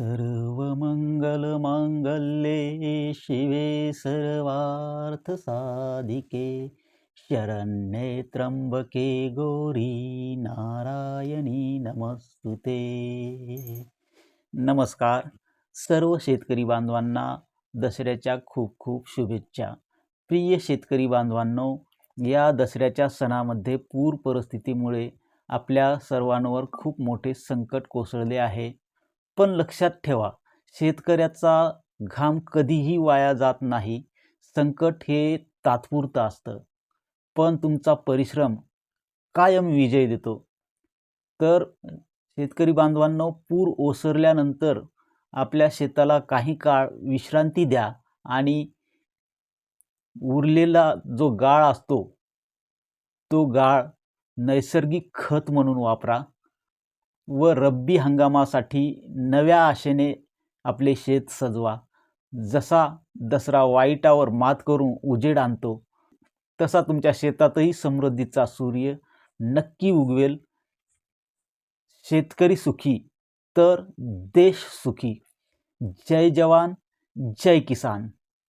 सर्वमङ्गलमाङ्गल्ये शिवे सर्वार्थसाधिके शरण्ये त्र्यंबके गौरी नारायणी नमस्तुते नमस्कार सर्व शेतकरी बांधवांना दसऱ्याच्या खूप खूप शुभेच्छा। प्रिय शेतकरी बांधवांनो या दसऱ्याच्या सणामध्ये पूर परिस्थितीमुळे आपल्या सर्वांवर खूप मोठे संकट कोसळले आहे। पण लक्षात ठेवा शेतकऱ्याचा घाम कधीही वाया जात नाही. संकट हे तात्पुरतं असतं. पण तुमचा परिश्रम कायम विजय देतो. तर शेतकरी बांधवांनो पूर ओसरल्यानंतर आपल्या शेताला काही काळ विश्रांती द्या आणि उरलेला जो गाळ असतो तो गाळ नैसर्गिक खत म्हणून वापरा. व रब्बी हंगामासाठी नव्या आशेने आपले शेत सजवा. जसा दसरा वाईटावर मात करून उजेड आणतो तसा तुमच्या शेतातही समृद्धीचा सूर्य नक्की उगवेल. शेतकरी सुखी तर देश सुखी. जय जवान जय किसान.